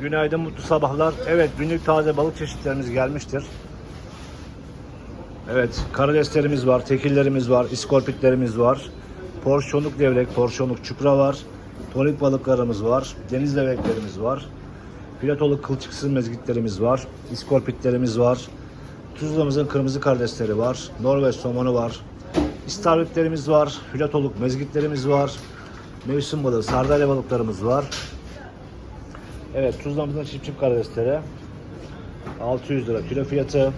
Günaydın, mutlu sabahlar. Evet, günlük taze balık çeşitlerimiz gelmiştir. Evet, karideslerimiz var, tekillerimiz var, iskorpitlerimiz var. Porsiyonluk levrek, porsiyonluk çupra var. Tonik balıklarımız var, deniz levreklerimiz var. Filetoluk kılçıksız mezgitlerimiz var, iskorpitlerimiz var. Tuzla'mızın kırmızı karidesleri var, Norveç somonu var. İstavritlerimiz var, filetoluk mezgitlerimiz var. Mevsim balığı, sardalya balıklarımız var. Evet Tuzla'mızın çift çift karidesleri 600 lira kilo fiyatı.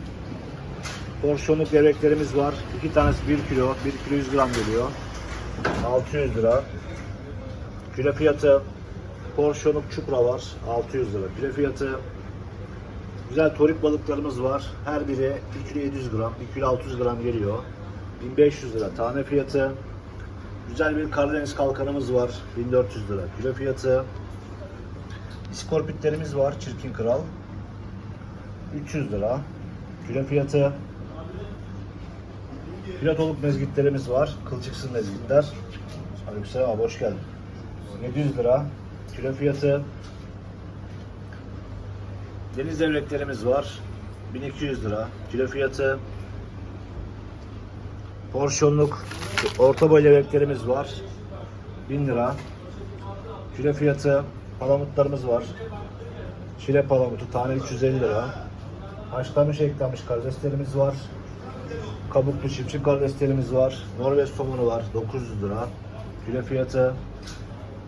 Porsiyonluk levreklerimiz var. İki tanesi 1 kilo, 1 kilo 100 gram geliyor. 600 lira. Kilo fiyatı. Porsiyonluk çupra var. 600 lira kilo fiyatı. Güzel torik balıklarımız var. Her biri 1 kilo 700 gram, 1 kilo 600 gram geliyor. 1500 lira tane fiyatı. Güzel bir Karadeniz kalkanımız var. 1400 lira kilo fiyatı. İskorpitlerimiz var. Çirkin Kral. 300 lira. Kilo fiyatı. Filatoluk mezgitlerimiz var. Kılçıksız mezgitler. Aleykümselam abi hoş geldin. 700 lira. Kilo fiyatı. Deniz devletlerimiz var. 1200 lira. Kilo fiyatı. Porsiyonluk orta boy levreklerimiz var. 1000 lira. Kilo fiyatı. Palamutlarımız var. Çile palamutu tane 350 lira. Haşlanmış eklenmiş karideslerimiz var. Kabuklu çiftçi karideslerimiz var. Norveç somonu var 900 lira. Kilo fiyatı.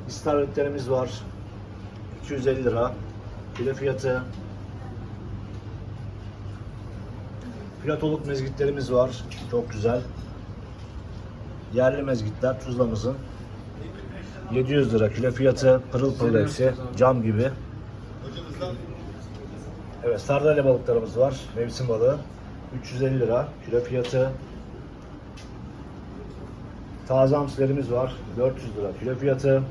İstavritlerimiz var. 250 lira. Kilo fiyatı. Platoluk mezgitlerimiz var. Çok güzel. Yerli mezgitler Tuzla'mızın. 700 lira kilo fiyatı. Pırıl pırıl hepsi. Cam gibi. Evet sardalya balıklarımız var. Mevsim balığı. 350 lira kilo fiyatı. Taze hamsilerimiz var. 400 lira kilo fiyatı.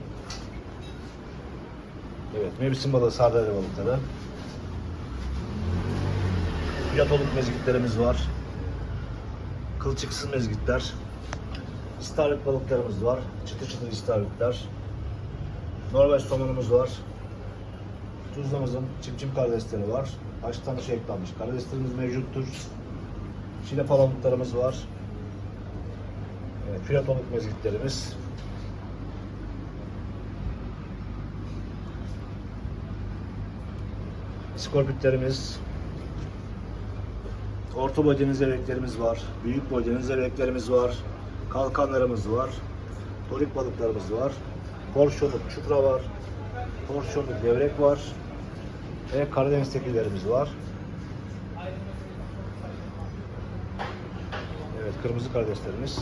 Evet mevsim balığı sardalya balıkları. Fiyatoluk mezgitlerimiz var. Kılçıksız mezgitler. İstavrit balıklarımız var. Çıtır çıtır istavritler. Norveç somonumuz var. Tuzla'mızın çimçim karidesleri var. Haşlanmış eklenmiş karideslerimiz mevcuttur. Çile palamutlarımız var. Evet, filatonluk mezgitlerimiz. İskorpitlerimiz. Orta boy deniz var. Büyük boy deniz var. Kalkanlarımız var. Torik balıklarımız var. Porsiyonluk çupra var. Porsiyonluk levrek var. Ve Karadeniz tekillerimiz var. Evet kırmızı karideslerimiz.